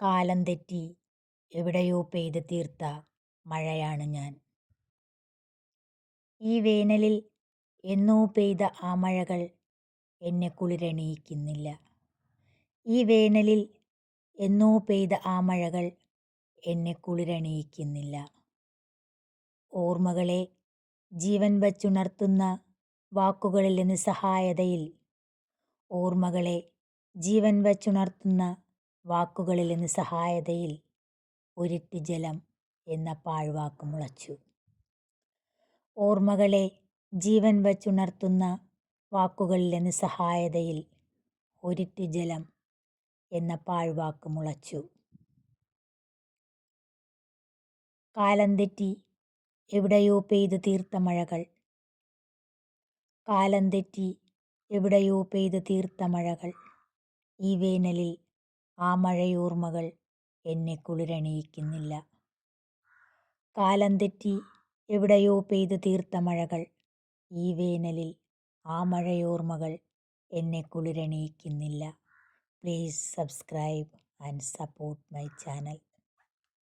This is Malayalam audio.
കാലം തെറ്റി എവിടെയോ പെയ്ത് തീർത്ത മഴയാണ് ഞാൻ. ഈ വേനലിൽ എന്നോ പെയ്ത ആ മഴകൾ എന്നെ കുളിരണിയിക്കുന്നില്ല. ഈ വേനലിൽ എന്നോ പെയ്ത ആ മഴകൾ എന്നെ കുളിരണിയിക്കുന്നില്ല. ഓർമ്മകളെ ജീവൻ വച്ചുണർത്തുന്ന വാക്കുകളിലെ നിസ്സഹായതയിൽ ഓർമ്മകളെ ജീവൻ വച്ചുണർത്തുന്ന വാക്കുകളിലെ നിസ്സഹായതയിൽ ഒരിറ്റ് ജലം എന്ന പാഴ്വാക്ക് മുളച്ചു. ഓർമ്മകളെ ജീവൻ വച്ചുണർത്തുന്ന വാക്കുകളിലെ നിസ്സഹായതയിൽ ഒരിറ്റ് ജലം എന്ന പാഴ്വാക്ക് മുളച്ചു. കാലം തെറ്റി എവിടെയോ പെയ്തു തീർത്ത മഴകൾ. കാലം തെറ്റി എവിടെയോ പെയ്തു തീർത്ത മഴകൾ. ഈ വേനലിൽ ആ മഴയോർമ്മകൾ എന്നെ കുളിരണിയിക്കുന്നില്ല. കാലം തെറ്റി എവിടെയോ പെയ്തു തീർത്ത മഴകൾ ഈ വേനലിൽ ആ മഴയോർമ്മകൾ എന്നെ കുളിരണിയിക്കുന്നില്ല. Please subscribe and support my channel